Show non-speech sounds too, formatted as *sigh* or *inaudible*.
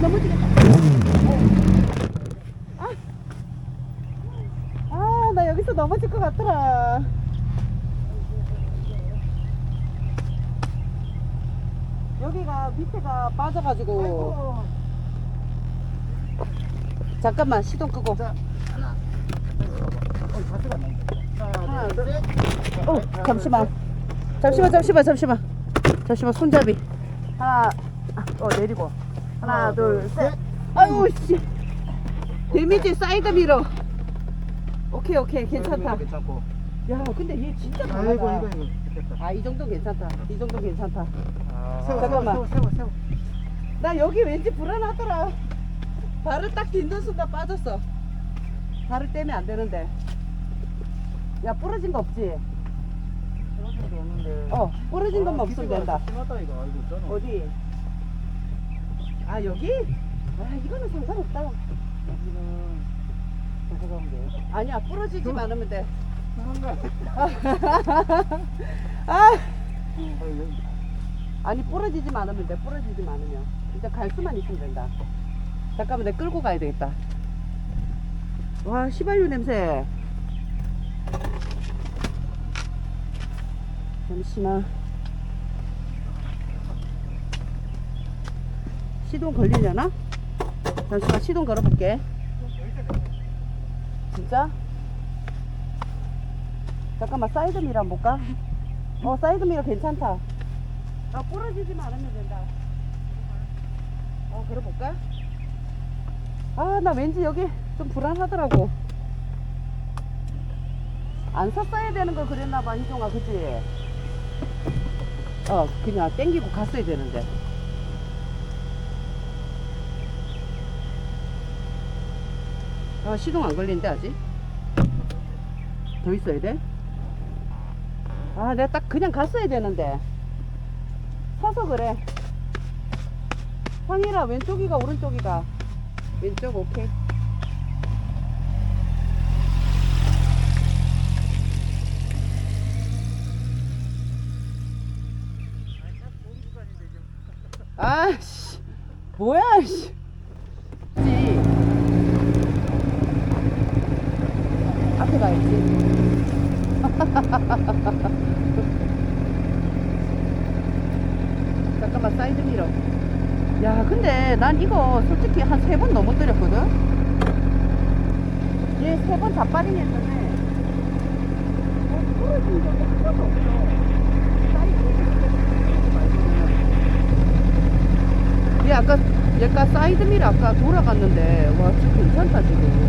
넘어지겠다. 아, 아, 나 여기서 넘어질 것 같더라. 여기가 밑에가 빠져가지고. 잠깐만, 시동 끄고. 자, 하나. 어, 자세가 안 나온다. 하나, 둘. 어, 잠시만. 잠시만, 잠시만, 잠시만. 잠시만, 손잡이. 하나, 아, 어, 내리고. 하나, 둘, 셋. 아유, 씨. 데미지 사이드 미러. 오케이, 오케이, 괜찮다. 괜찮고. 야, 근데 얘 진짜 아이고, 이거. 이거. 됐다. 아, 이 정도 괜찮다. 이 정도 괜찮다. 아, 세워, 잠깐만. 세워, 세워, 세워. 나 여기 왠지 불안하더라. 발을 딱 딛는 순간 빠졌어. 발을 떼면 안 되는데. 야, 부러진 거 없지? 떨어진 게 없는데. 어, 부러진 것만 아, 없으면 된다. 심하다, 이거. 아이고. 어디? 아 여기? 아 이거는 상관없다. 여기는 계속 가면 돼. 아니야 부러지지 않으면 돼. *laughs* 아 아. 아니 부러지지 않으면 돼. 부러지지 않으면 이제 갈 수만 있으면 된다. 잠깐만 내가 끌고 가야 되겠다. 와 시발유 냄새. 잠시만. 시동 걸리려나? 잠시만 시동 걸어볼게. 진짜? 잠깐만 사이드 미러 한번 볼까? 어 사이드 미러 괜찮다. 아 부러지지 않으면 된다. 어 걸어볼까? 아 나 왠지 여기 좀 불안하더라고. 안 섰어야 되는 걸 그랬나봐 희종아 그치? 어 그냥 땡기고 갔어야 되는데. 아 시동 안 걸리는데 아직? 더 있어야 돼? 아 내가 딱 그냥 갔어야 되는데. 서서 그래. 황일아 왼쪽이가 오른쪽이가? 왼쪽 오케이. 아씨. 뭐야 씨 지. 앞에 가야지. *laughs* 잠깐만 사이드 미러. 야 근데 난 이거 솔직히 한 세 번 넘어뜨렸거든? 얘 세번 자빠링 했는데. 어, 부러진 적이 하나도 없어. 얘 아까 얘가 사이드 미러 아까 돌아갔는데 와 진짜 괜찮다 지금